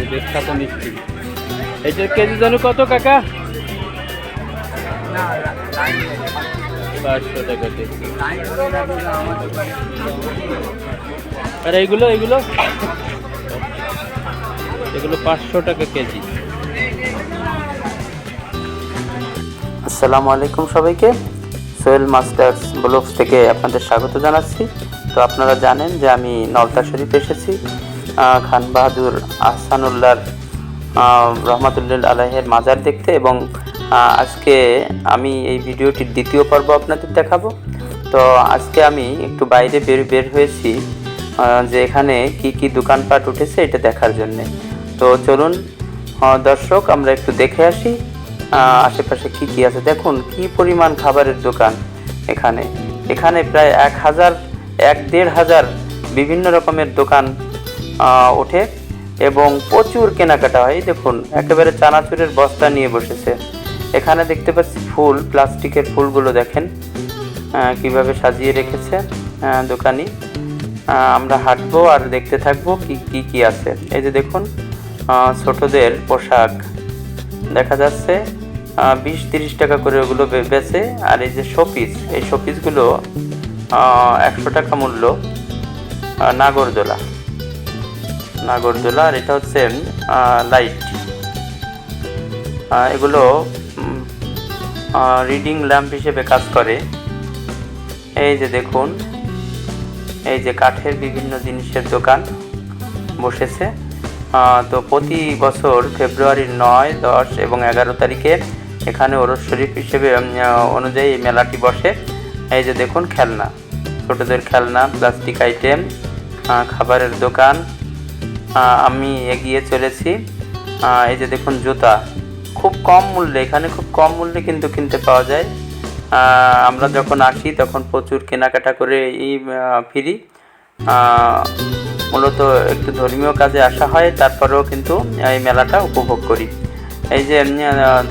যে বিখ্যাত মিষ্টি। এটার কেজি জানো কত কাকা? পাঁচশো টাকা কেজি। আর এইগুলো এইগুলো এগুলো পাঁচশো টাকা কেজি। আসসালামু আলাইকুম সবাইকে। সোহেল মাস্টার্স ব্লগস থেকে আপনাদের স্বাগত জানাচ্ছি। তো আপনারা জানেন যে আমি নলতা শরীফ এসেছি। খান বাহাদুর আহসানুল্লাহর আহ, রহমাতুল্লিল আলাহের মাজার দেখতে এবং আজকে আমি এই ভিডিওটির দ্বিতীয় পর্ব আপনাদের দেখাবো। তো আজকে আমি একটু বাইরে বের বের হয়েছি যে এখানে কি কি দোকানপাট উঠেছে এটা দেখার জন্যে। তো চলুন দর্শক আমরা একটু দেখে আসি আশেপাশে কি কি আছে। দেখুন কি পরিমাণ খাবারের দোকান এখানে। এখানে প্রায় এক হাজার এক দেড় হাজার বিভিন্ন রকমের দোকান ওঠে এবং প্রচুর কেনাকাটা হয়। দেখুন, একেবারে চানাচুরের বস্তা নিয়ে বসেছে। এখানে দেখতে পাচ্ছি ফুল, প্লাস্টিকের ফুলগুলো দেখেন কীভাবে সাজিয়ে রেখেছে দোকানি। আমরা হাঁটবো আর দেখতে থাকব কি কি কি আছে। এই যে দেখুন ছোটদের পোশাক। দেখা যাচ্ছে বিশ তিরিশ টাকা করে ওগুলো বেচে, আর এই যে শোপিস, এই শোপিসগুলো একশো টাকা মূল্য নাগরদোলা। নাগরদোলা আর এটা হচ্ছে লাইট এগুলো রিডিং ল্যাম্প হিসেবে কাজ করে। এই যে দেখুন, এই যে কাঠের বিভিন্ন জিনিসের দোকান বসেছে। তো প্রতি বছর ফেব্রুয়ারির নয়, দশ এবং এগারো তারিখে এখানে ওরস শরীফ হিসেবে অনুযায়ী এই মেলাটি বসে। এই যে দেখুন, খেলনা, ছোটদের খেলনা প্লাস্টিক আইটেম খাবারের দোকান আমি এগিয়ে চলেছি। এই যে দেখুন জুতা। খুব কম মূল্যে, এখানে খুব কম মূল্যে কিন্তু কিনতে পাওয়া যায়। আমরা যখন আসি তখন প্রচুর কেনাকাটা করে এই ফিরি। মূলত একটু ধর্মীয় কাজে আসা হয়, তারপরেও কিন্তু এই মেলাটা উপভোগ করি। এই যে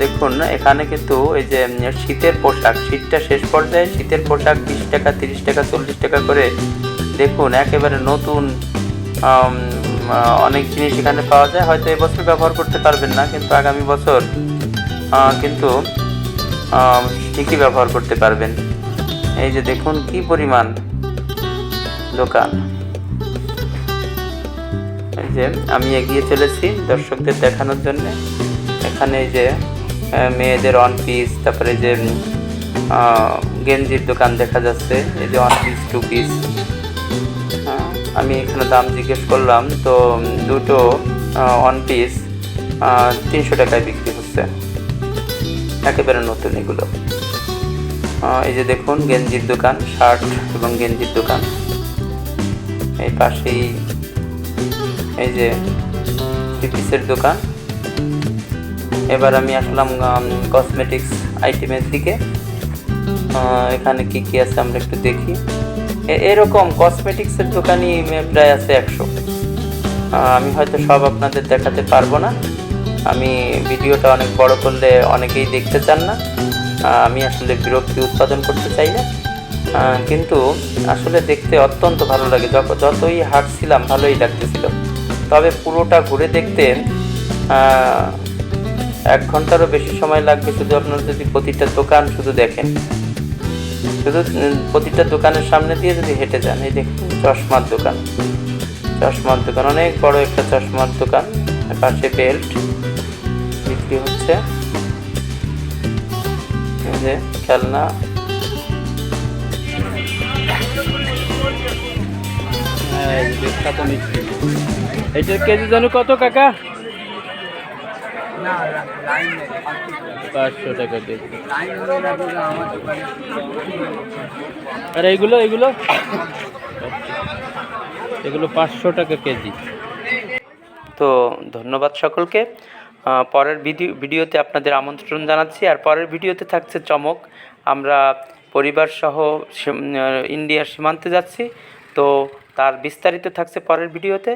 দেখুন, এখানে কিন্তু এই যে শীতের পোশাক, শীতটা শেষ পর্যায়ে শীতের পোশাক বিশ টাকা, তিরিশ টাকা, চল্লিশ টাকা করে, দেখুন, একেবারে নতুন অনেক জিনিস এখানে পাওয়া যায়। হয়তো এবছর ব্যবহার করতে পারবেন না, কিন্তু আগামী বছর কিন্তু ঠিকই ব্যবহার করতে পারবেন। এই যে দেখুন কি পরিমাণ দোকান। এই যে আমি এগিয়ে চলেছি দর্শকদের দেখানোর জন্য। এখানে এই যে মেয়েদের ওয়ান পিস তারপরে যে গেঞ্জির দোকান দেখা যাচ্ছে। এই যে ওয়ান পিস টু পিস আমি এখানে দাম জিজ্ঞেস করলাম, তো দুটো ওয়ান পিস তিনশো টাকায় বিক্রি হচ্ছে। একেবারে নতুন এগুলো। এই যে দেখুন, গেঞ্জির দোকান, শার্ট এবং গেঞ্জির দোকান। এই পাশেই, এই যে পিসের দোকান। এবার আমি আসলাম কসমেটিক্স আইটেমের দিকে। এখানে কি কি আছে আমরা একটু দেখি। এরকম কসমেটিক্সের দোকানই প্রায় আছে একশো। আমি হয়তো সব আপনাদের দেখাতে পারব না। আমি ভিডিওটা অনেক বড় করলে অনেকেই দেখতে চান না। আমি আসলে বিরক্তি উৎপাদন করতে চাই না। কিন্তু আসলে দেখতে অত্যন্ত ভালো লাগে। যত যতই হাঁটছিলাম ভালোই লাগতেছিল। তবে পুরোটা ঘুরে দেখতে এক ঘন্টারও বেশি সময় লাগবে। শুধু আপনারা যদি প্রতিটা দোকান শুধু দেখেন। শুধু প্রতিটা দোকানের সামনে দিয়ে যদি হেঁটে যান, এই দেখুন চশমার দোকান চশমার দোকান, অনেক বড় একটা চশমার দোকান পাশে বেল্ট বিক্রি হচ্ছে। যে খেলনা। হ্যাঁ এটার কেজি জানো কত, কাকা? পাঁচশো টাকা কেজি আর এইগুলো এইগুলো এগুলো পাঁচশো টাকা কেজি। তো ধন্যবাদ সকলকে। পরের ভিডিও ভিডিওতে আপনাদের আমন্ত্রণ জানাচ্ছি আর পরের ভিডিওতে থাকছে চমক। আমরা পরিবার সহ ইন্ডিয়ার সীমান্তে যাচ্ছি। তো তার বিস্তারিত থাকছে পরের ভিডিওতে।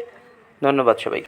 ধন্যবাদ সবাই